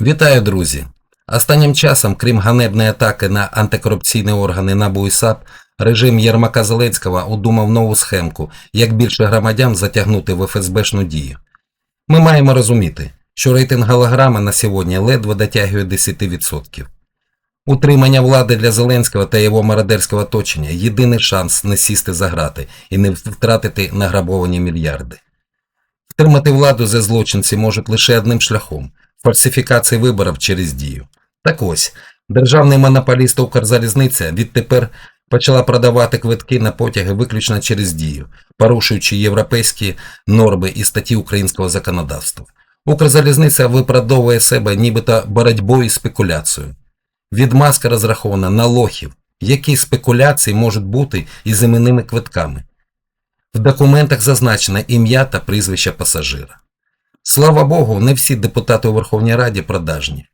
Вітаю, друзі! Останнім часом, крім ганебної атаки на антикорупційні органи НАБУ і САП, режим Єрмака Зеленського удумав нову схемку, як більше громадян затягнути в ФСБшну дію. Ми маємо розуміти, що рейтинг голограми на сьогодні ледве дотягує 10%. Утримання влади для Зеленського та його мародерського оточення – єдиний шанс не сісти за грати і не втратити награбовані мільярди. Втримати владу за злочинці можуть лише одним шляхом – фальсифікації виборів через дію. Так ось, державний монополіст Укрзалізниця відтепер почала продавати квитки на потяги виключно через дію, порушуючи європейські норми і статті українського законодавства. Укрзалізниця виправдовує себе нібито боротьбою і спекуляцією. Відмазка розрахована на лохів, які спекуляції можуть бути із іменними квитками. В документах зазначено ім'я та прізвище пасажира. Слава Богу, не всі депутати у Верховній Раді продажні.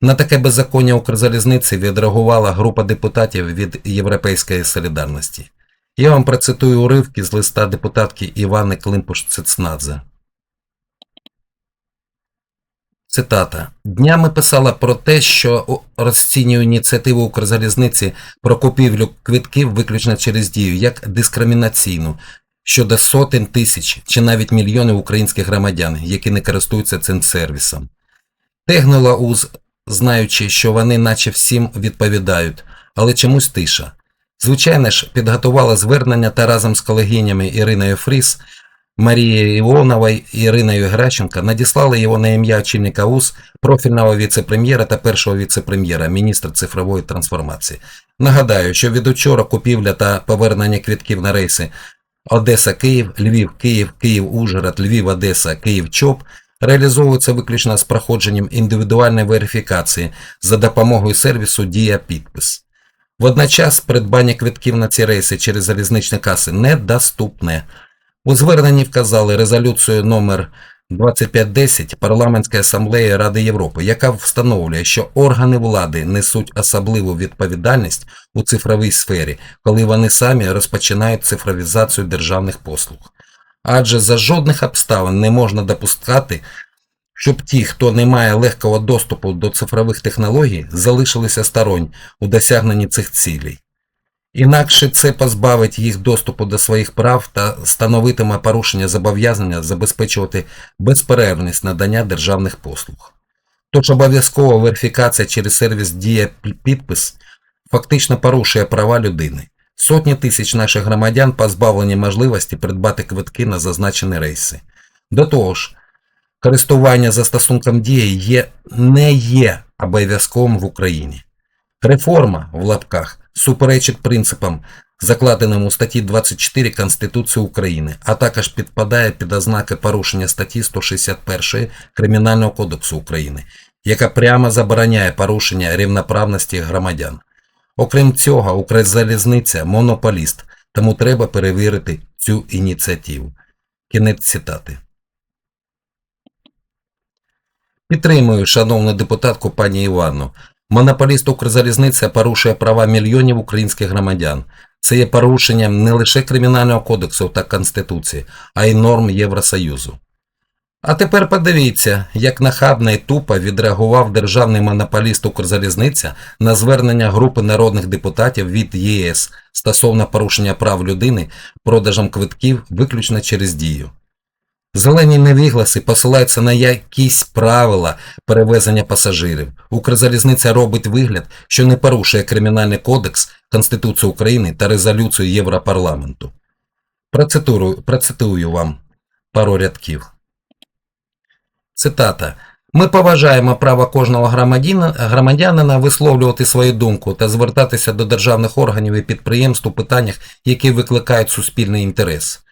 На таке беззаконня Укрзалізниці відреагувала група депутатів від Європейської солідарності. Я вам процитую уривки з листа депутатки Івани Климпуш-Цецнадзе. Цитата. Днями писала про те, що розцінює ініціативу Укрзалізниці про купівлю квитків виключно через дію як дискримінаційну щодо сотень тисяч чи навіть мільйонів українських громадян, які не користуються цим сервісом. Тегнула знаючи, що вони наче всім відповідають, але чомусь тиша. Звичайно ж, підготувала звернення та разом з колегинями Іриною Фріс, Марією Іоновою і Іриною Гращенко надіслали його на ім'я очільника УЗ, профільного віце-прем'єра та першого віце-прем'єра, міністра цифрової трансформації. Нагадаю, що від учора купівля та повернення квітків на рейси Одеса, Київ, Львів, Київ, Київ, Ужгород, Львів, Одеса, Київ, ЧОП реалізовуються виключно з проходженням індивідуальної верифікації за допомогою сервісу Дія Підпис. Водночас придбання квитків на ці рейси через залізничні каси недоступне. У зверненні вказали резолюцію номер 2510 Парламентської асамблеї Ради Європи, яка встановлює, що органи влади несуть особливу відповідальність у цифровій сфері, коли вони самі розпочинають цифровізацію державних послуг. Адже за жодних обставин не можна допускати, щоб ті, хто не має легкого доступу до цифрових технологій, залишилися сторонь у досягненні цих цілей. Інакше це позбавить їх доступу до своїх прав та становитиме порушення зобов'язання забезпечувати безперервність надання державних послуг. Тож обов'язкова верифікація через сервіс Дія Підпис фактично порушує права людини. Сотні тисяч наших громадян позбавлені можливості придбати квитки на зазначені рейси. До того ж, користування застосунком дії є, не є обов'язковим в Україні. Реформа в лапках суперечить принципам, закладеним у статті 24 Конституції України, а також підпадає під ознаки порушення статті 161 Кримінального кодексу України, яка прямо забороняє порушення рівноправності громадян. Окрім цього, Укрзалізниця монополіст, тому треба перевірити цю ініціативу. Кінець цитати. Підтримую, шановну депутатку пані Іванну. Монополіст Укрзалізниця порушує права мільйонів українських громадян. Це є порушенням не лише Кримінального кодексу та Конституції, а й норм Євросоюзу. А тепер подивіться, як нахабно і тупо відреагував державний монополіст Укрзалізниця на звернення групи народних депутатів від ЄС стосовно порушення прав людини продажем квитків виключно через дію. Зелені невігласи посилаються на якісь правила перевезення пасажирів. Укрзалізниця робить вигляд, що не порушує Кримінальний кодекс, Конституцію України та резолюцію Європарламенту. Процитую, процитую вам пару рядків. Цитата. Ми поважаємо право кожного громадянина, висловлювати свою думку та звертатися до державних органів і підприємств у питаннях, які викликають суспільний інтерес.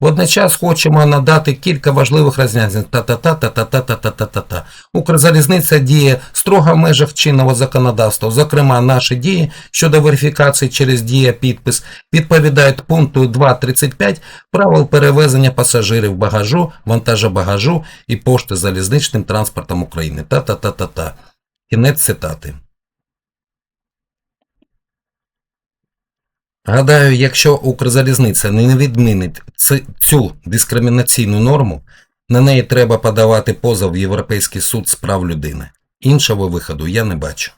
Водночас хочемо надати кілька важливих роз'яснень. Та-та-та-та-та-та-та-та-та. Укрзалізниця діє строго в межах чинного законодавства. Зокрема, наші дії щодо верифікації через дія підпис відповідають пункту 2.35 правил перевезення пасажирів багажу, вантажобагажу і пошти залізничним транспортом України. Та-та-та-та-та. Кінець цитати. Гадаю, якщо Укрзалізниця не відмінить цю дискримінаційну норму, на неї треба подавати позов в Європейський суд з прав людини. Іншого виходу я не бачу.